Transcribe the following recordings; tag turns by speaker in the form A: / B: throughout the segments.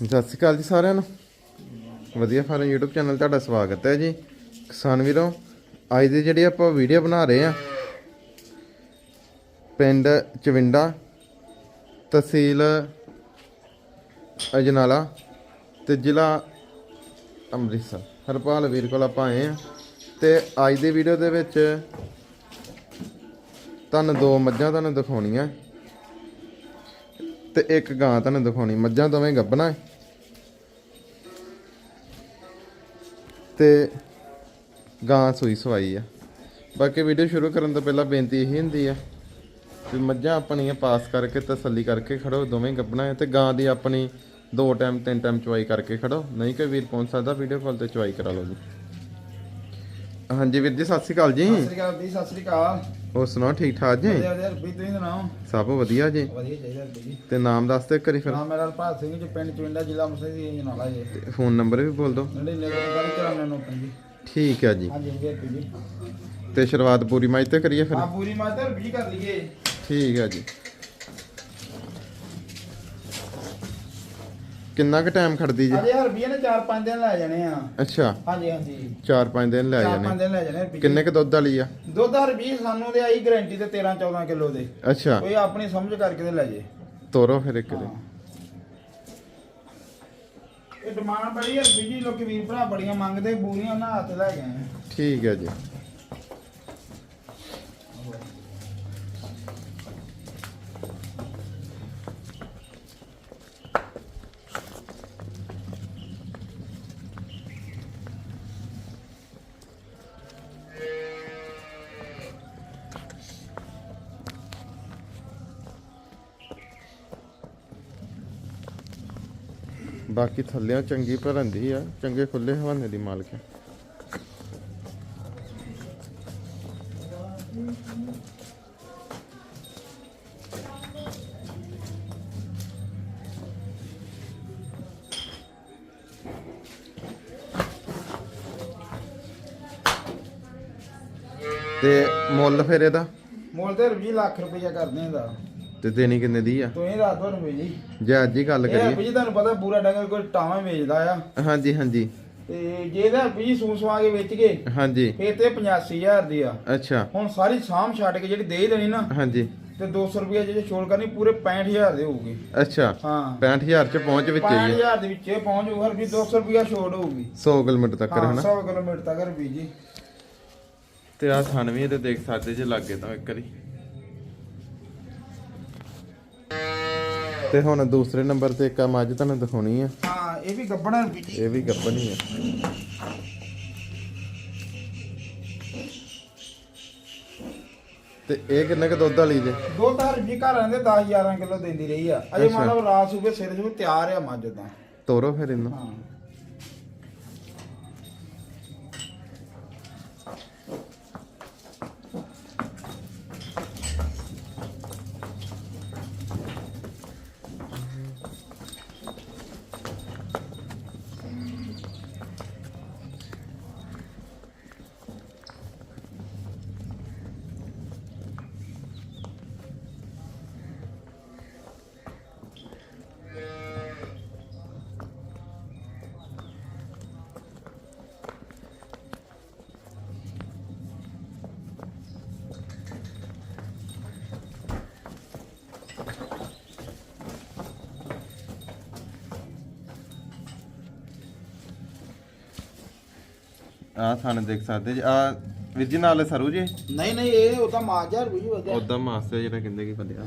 A: ਸਤਿ ਸ਼੍ਰੀ ਅਕਾਲ ਜੀ ਸਾਰਿਆਂ ਨੂੰ। ਵਧੀਆ ਫਾਰਮ YouTube ਚੈਨਲ ਤੁਹਾਡਾ ਸਵਾਗਤ ਹੈ ਜੀ। ਕਿਸਾਨ ਵੀਰੋ, ਅੱਜ ਦੀ ਜਿਹੜੀ ਆਪਾਂ ਵੀਡੀਓ ਬਣਾ ਰਹੇ ਆ ਪਿੰਡ ਚਵਿੰਡਾ, ਤਹਿਸੀਲ ਅਜਨਾਲਾ ਤੇ ਜ਼ਿਲ੍ਹਾ ਅੰਮ੍ਰਿਤਸਰ। ਹਰਪਾਲ ਵੀਰ ਕੋਲ ਆਪਾਂ ਆਏ ਆ ਤੇ ਅੱਜ ਦੀ ਵੀਡੀਓ ਦੇ ਵਿੱਚ ਤੁਹਾਨੂੰ ਦੋ ਮੱਝਾਂ ਤੁਹਾਨੂੰ ਦਿਖਾਉਣੀਆਂ। ਤੇ ਇੱਕ ਗਾਂ ਤੁਹਾਨੂੰ ਦਿਖਾਉਣੀ। ਮੱਝਾਂ ਦੋਵੇਂ ਗੱਭਣਾ ਤੇ ਗਾਂ ਸੂਈ ਸਵਾਈ ਆ। ਬਾਕੀ ਵੀਡੀਓ ਸ਼ੁਰੂ ਕਰਨ ਤੋਂ ਪਹਿਲਾਂ ਬੇਨਤੀ ਇਹੀ ਹੁੰਦੀ ਆ ਕਿ ਮੱਝਾਂ ਆਪਣੀਆਂ ਪਾਸ ਕਰਕੇ ਤਸੱਲੀ ਕਰਕੇ ਖੜੋ, ਦੋਵੇਂ ਗੱਭਣਾ ਹੈ ਤੇ ਗਾਂ ਦੀ ਆਪਣੀ ਦੋ ਟਾਈਮ, ਤਿੰਨ ਟਾਈਮ ਚੁਆਈ ਕਰਕੇ ਖੜੋ। ਨਹੀਂ ਕੋਈ ਵੀਰ ਪਹੁੰਚ ਸਕਦਾ, ਵੀਡੀਓ ਕਾਲ ਤੇ ਚੁਆਈ ਕਰਾ ਲਓ ਜੀ। ਹਾਂਜੀ ਵੀਰ ਜੀ, ਸਤਿ ਸ਼੍ਰੀ ਅਕਾਲ ਜੀ।
B: ਸਤਿ ਸ੍ਰੀ ਅਕਾਲ ਜੀ, ਸਤਿ ਸ੍ਰੀ ਅਕਾਲ।
A: ਹੋਰ ਸੁਣਾਓ ਠੀਕ ਠਾਕ ਜੀ?
B: ਵਧੀਆ ਵਧੀਆ। ਰੁਪਈ ਤੁਸੀਂ ਸੁਣਾਓ?
A: ਸਭ ਵਧੀਆ ਜੀ।
B: ਵਧੀਆ ਚਾਹੀਦਾ ਜੀ।
A: ਤੇ ਨਾਮ ਦੱਸ ਤੇ ਕਰੀ ਫਿਰ।
B: ਨਾਮ ਮੇਰਾ ਹਰਪਾਲ ਸਿੰਘ ਜੀ ਪਿੰਡ ਚਵਿੰਡਾ ਜ਼ਿਲ੍ਹਾ ਅੰਮ੍ਰਿਤਸਰ ਦੀ ਜਨਾਲਾ ਜੀ।
A: ਫੋਨ ਨੰਬਰ ਵੀ ਬੋਲ ਦਿਓ।
B: ਨੜੀ ਨਗਰ ਕਰਾਉਣੇ ਨੂੰ ਜੀ।
A: ਠੀਕ ਹੈ ਜੀ।
B: ਹਾਂਜੀ ਜੀ ਜੀ।
A: ਤੇ ਸ਼ੁਰੂਆਤ ਪੂਰੀ ਮੈਚ ਤੇ ਕਰੀਏ ਫਿਰ।
B: ਆ ਪੂਰੀ ਮਾਤਰ ਰੁਪਈ ਕਰ ਲਈਏ।
A: ਠੀਕ ਹੈ ਜੀ। ਕਿੰਨਾ ਕੁ ਟਾਈਮ ਖੜਦੀ ਜੀ?
B: ਅਜੇ ਰੁਪਈਏ ਨੇ 4-5 ਦਿਨ ਲੈ ਜਾਣੇ ਆ।
A: ਅੱਛਾ।
B: ਹਾਂਜੀ ਹਾਂਜੀ।
A: 4-5 ਦਿਨ ਲੈ
B: 4-5
A: ਜਾਣੇ।
B: ਦਿਨ ਲੈ ਜਾਣੇ
A: ਕਿੰਨੇ ਕ ਦੁੱਧ ਵਾਲੀ ਆ?
B: ਦੁੱਧ ਰੁਪਈ ਸਾਨੂੰ ਤੇ ਆਈ ਗਾਰੰਟੀ ਤੇ 13-14 ਕਿਲੋ ਦੇ।
A: ਅੱਛਾ।
B: ਕੋਈ ਆਪਣੀ ਸਮਝ ਕਰਕੇ ਤੇ ਲੈ ਜੇ।
A: ਤੋਰੋ ਫਿਰ ਇੱਕ ਦੇ।
B: ਇਹ ਡਿਮਾਂਡ ਬੜੀ ਹੈ ਰੁਪਈ ਜੀ ਲੋਕੀ ਵੀਰ ਭਰਾ ਬੜੀਆਂ ਮੰਗਦੇ ਬੂਰੀਆਂ ਉਹਨਾਂ ਹੱਥ ਲੈ ਗਏ ਆ।
A: ਠੀਕ ਹੈ ਜੀ। ਬਾਕੀ ਥੱਲਿਆਂ ਚੰਗੀ ਭਰੰਦੀ ਆ, ਚੰਗੇ ਖੁੱਲੇ ਹਵਾਨੇ ਦੀ ਮਾਲਕ ਹੈ ਤੇ ਮੁੱਲ ਫਿਰ ਇਹਦਾ?
B: ਮੁੱਲ ਤੇ ਰੁਪਈ ਲੱਖ ਰੁਪਈਆ ਕਰਦੇ ਇਹਦਾ।
A: ਤੇ ਦੇਣੀ ਕਿੰਨੇ ਦੀ ਆ?
B: ਤੁਸੀਂ ਦੱਸ ਦੋ ਰੁਪਏ ਜੀ
A: ਜੇ ਅੱਜ ਹੀ ਗੱਲ
B: ਇਹ
A: ਕਰੀਏ।
B: ਰੁਪਏ ਤੁਹਾਨੂੰ ਪਤਾ ਪੂਰਾ ਡੰਗਰ ਕੋਈ ਟਾਵਾਂ ਵੇਚਦਾ ਆ।
A: ਹਾਂਜੀ ਹਾਂਜੀ।
B: ਤੇ ਜੇ ਇਹਦਾ ਰੁਪਏ ਸੂਸ ਕੇ ਵੇਚ ਗਏ
A: ਹਾਂਜੀ।
B: ਫੇਰ ਤੇ 85000 ਦੀ ਆ।
A: ਅੱਛਾ।
B: ਹੁਣ ਸਾਰੀ ਸਾਮ ਛੱਡ ਕੇ ਜਿਹੜੀ ਦੇ ਹੀ ਦੇਣੀ ਨਾ
A: ਹਾਂਜੀ।
B: ਤੇ 200 ਰੁਪਏ ਜੇ ਛੋੜ ਕਰਨੀ ਪੂਰੇ 65000 ਦੇ ਹੋਊਗੀ।
A: ਅੱਛਾ।
B: ਹਾਂ।
A: 65000 ਚ ਪਹੁੰਚ ਵਿੱਚ ਹੀ
B: 65000 ਦੇ ਵਿੱਚ ਇਹ ਪਹੁੰਚ ਜਾਊਗਾ ਰੁਪਏ 200 ਰੁਪਏ ਛੋੜ ਹੋਊਗੀ।
A: 100 ਕਿਲੋਮੀਟਰ ਤੱਕ
B: ਹਾਂ
A: ਹਨਾ?
B: 100 ਕਿਲੋਮੀਟਰ ਤੱਕ ਰੁਪਏ ਜੀ।
A: ਤੇ ਆ ਥਣ ਵੀ ਇਹਦੇ ਦੇਖ ਸਕਦੇ ਜੇ ਲੱਗੇ ਤਾਂ ਇੱਕ ਵਾਰੀ। ਤੇ ਹੁਣ ਦੂਸਰੇ ਨੰਬਰ ਤੇ ਇੱਕ ਆ ਮੱਝ ਤੁਹਾਨੂੰ ਦਿਖਾਉਣੀ ਆ।
B: ਹਾਂ ਇਹ ਵੀ ਗੱਬਣਾ ਜੀ।
A: ਇਹ ਵੀ ਆ। ਤੇ ਇਹ ਕਿੰਨੇ ਕ ਦੁੱਧ ਵਾਲੀ ਜੇ?
B: ਦੋ ਤਾਂ ਰੁਪਏ ਘਰ ਆਂਦੇ 10 11 ਕਿਲੋ ਦਿੰਦੀ ਰਹੀ ਆ। ਅਜੇ ਲਓ ਰਾਤ ਸੂਬੇ ਸਿਰ ਸੂਬੇ ਤਿਆਰ ਆ ਮੱਝ ਤਾਂ।
A: ਤੋਰੋ ਫਿਰ ਇਹਨੂੰ।
B: ਹਾਂ।
A: ਆ ਥਣ ਦੇਖ ਸਕਦੇ ਜੀ। ਆ ਵੀਰ ਜੀ ਨਾਲ ਸਰੂ ਜੀ?
B: ਨਹੀਂ ਨਹੀਂ ਇਹ ਉਹ ਤਾਂ ਮਾਜਾ ਜੀ ਵਧਿਆ
A: ਉਦਾਂ ਮਾਸਟਰ ਜਿਹੜਾ ਕਹਿੰਦੇ ਕੀ
B: ਹੈ।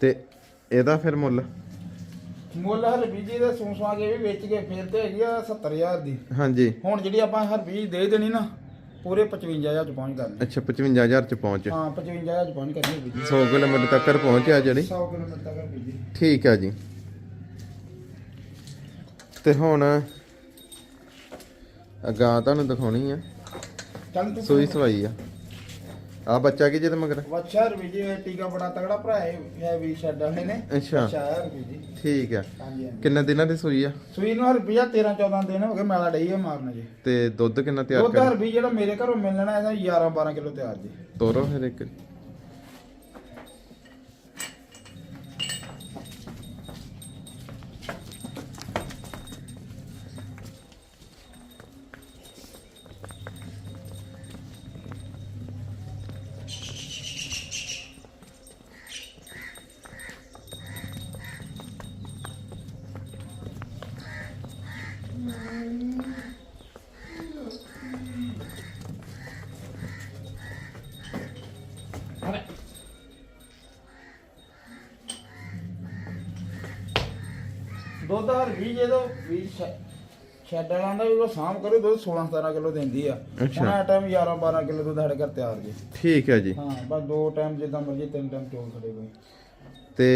A: ਤੇ ਇਹਦਾ ਫਿਰ ਮੁੱਲ?
B: ਮੁੱਲ ਹਰ ਬੀਜੀ ਦੇ ਸੂਸਵਾ ਕੇ ਵੀ ਵੇਚ ਕੇ ਫਿਰ ਤੇ ਹੈਗੀ ਆ 70000 ਦੀ।
A: ਹਾਂਜੀ।
B: ਹੁਣ ਜਿਹੜੀ ਆਪਾਂ ਹਰ ਬੀਜ ਦੇ ਦੇਣੀ ਨਾ ਪੂਰੇ 55000 ਚ ਪਹੁੰਚ ਕਰਨੀ।
A: ਅੱਛਾ 55000 ਚ ਪਹੁੰਚ।
B: ਹਾਂ 55000 ਚ ਪਹੁੰਚ ਕਰਨੀ ਬੀਜੀ।
A: 100 ਕਿਲੋਮੀਟਰ ਤੱਕ ਪਹੁੰਚਿਆ ਜਿਹੜੀ?
B: 100 ਕਿਲੋਮੀਟਰ ਤੱਕ ਬੀਜੀ।
A: ਠੀਕ ਹੈ ਜੀ। ਤੇ ਹੁਣ ਅਗਾਂ ਤੁਹਾਨੂੰ ਦਿਖਾਉਣੀ ਆ।
B: ਚੱਲ ਤੂੰ
A: ਸੂਈ ਸਵਾਈ ਆ। ਆ ਬੱਚਾ ਕੀ ਜਿਹਦੇ ਮਗਰ?
B: ਵੱਛਾ ਰਵੀ ਜੀ ਇਹ ਟੀਕਾ ਬੜਾ ਤਗੜਾ ਭਰਾ ਹੈ ਹੈ ਵੀ ਛੱਡ ਵਾਲੇ ਨੇ।
A: ਅੱਛਾ।
B: ਅੱਛਾ ਰਵੀ ਜੀ।
A: ਠੀਕ ਆ।
B: ਹਾਂਜੀ ਹਾਂਜੀ।
A: ਕਿੰਨੇ ਦਿਨਾਂ ਦੀ ਸੂਈ ਆ?
B: ਸੂਈ ਨੂੰ ਰੁਪਿਆ 13 14 ਦਿਨ ਹੋ ਗਏ ਮੈਲਾ ਡਈ ਹੈ ਮਾਰਨ ਜੀ
A: ਤੇ ਦੁੱਧ ਕਿੰਨਾ ਤਿਆਰ
B: ਦੁੱਧ
A: ਕਰ
B: ਰੁਪਈ ਜਿਹੜਾ ਮੇਰੇ ਘਰੋਂ ਮਿਲਣਾ ਇਹਦਾ 11 12 ਕਿਲੋ ਤਿਆਰ ਜੀ।
A: ਤੋਰੋ ਫਿਰ ਇੱਕ।
B: ਦੁੱਧ ਹਰ ਵੀ ਜਦੋਂ ਵੀ ਛੱਡ ਵਾਲਾਂ ਦਾ ਵੀ ਉਹ ਸਾਂਭ ਕਰੋ ਦੁੱਧ 16 17 ਕਿਲੋ ਦਿੰਦੀ ਆ।
A: ਅੱਛਾ।
B: ਹੁਣ ਆ ਟਾਈਮ 11 12 ਕਿਲੋ ਦੁੱਧ ਸਾਡੇ ਘਰ ਤਿਆਰ ਜੀ।
A: ਠੀਕ ਹੈ ਜੀ।
B: ਹਾਂ ਬਸ ਦੋ ਟਾਈਮ ਜਿੱਦਾਂ ਮਰਜ਼ੀ ਤਿੰਨ ਟਾਈਮ ਚੋਲ ਖੜੇ ਕੋਈ
A: ਤੇ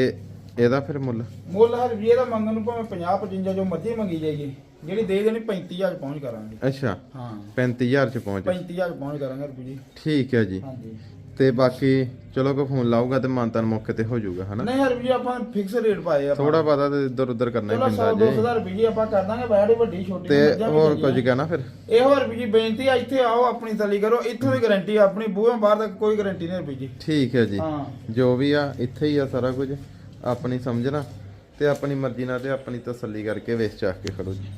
A: ਇਹਦਾ ਫਿਰ ਮੁੱਲ?
B: ਮੁੱਲ ਹਰ ਵੀ ਇਹਦਾ ਮੰਗਣ ਨੂੰ ਭਾਵੇਂ 50 55 ਜੋ ਮਰਜ਼ੀ ਮੰਗੀ ਜਾਏਗੀ ਜਿਹੜੀ ਦੇ ਦੇਣੀ 35000 ਪਹੁੰਚ ਕਰਾਂਗੇ।
A: ਅੱਛਾ।
B: ਹਾਂ।
A: 35000 ਚ ਪਹੁੰਚ।
B: 35000 ਪਹੁੰਚ ਕਰਾਂਗੇ ਰੁਪਏ ਜੀ।
A: ਠੀਕ ਹੈ ਜੀ।
B: ਹਾਂਜੀ।
A: ਤੇ ਬਾਕੀ ਚਲੋ ਕੋ ਫੋਨ ਲਾਊਗਾ ਤੇ ਮਾਨਤਾਨ ਮੌਕੇ ਤੇ ਹੋ ਜਾਊਗਾ ਹਨਾ?
B: ਨਹੀਂ ਹਰ ਵੀ ਆਪਾਂ ਫਿਕਸ ਰੇਟ ਪਾਏ ਆ
A: ਥੋੜਾ ਪਤਾ ਤੇ ਇੱਧਰ ਉੱਧਰ ਕਰਨਾ ਹੀ
B: ਚਲੋ 100
A: ਪੈਂਦਾ
B: 200
A: ਜੀ।
B: ਦਾ ਰੁਪਏ ਜੀ ਆਪਾਂ ਕਰ ਦਾਂਗੇ ਬੈਠ ਵੱਡੀ ਛੋਟੀ
A: ਤੇ
B: ਮੱਝਾਂ ਵੀ
A: ਹੋਰ। ਕੁਝ ਕਹਿਣਾ ਫਿਰ?
B: ਇਹ ਵੀ ਜੀ ਬੇਨਤੀ ਆ ਇੱਥੇ ਆਓ ਆਪਣੀ ਤਲੀ ਕਰੋ ਇੱਥੋਂ ਦੀ ਗਾਰੰਟੀ ਆਪਣੀ ਬੂਹੇ ਬਾਹਰ ਤੱਕ ਕੋਈ ਗਾਰੰਟੀ ਨਹੀਂ ਰੁਪਏ ਜੀ
A: ਠੀਕ ਹੈ ਜੀ।
B: ਹਾਂ।
A: ਜੋ ਵੀ ਆ ਇੱਥੇ ਹੀ ਆ ਸਾਰਾ ਕੁਝ। ਆਪਣੀ ਸਮਝਣਾ ਤੇ ਆਪਣੀ ਮਰਜ਼ੀ ਨਾਲ ਤੇ ਆਪਣੀ ਤਸੱਲੀ ਕਰਕੇ ਵੇਚ ਚਾਹ ਕੇ ਖੜੋ ਜੀ।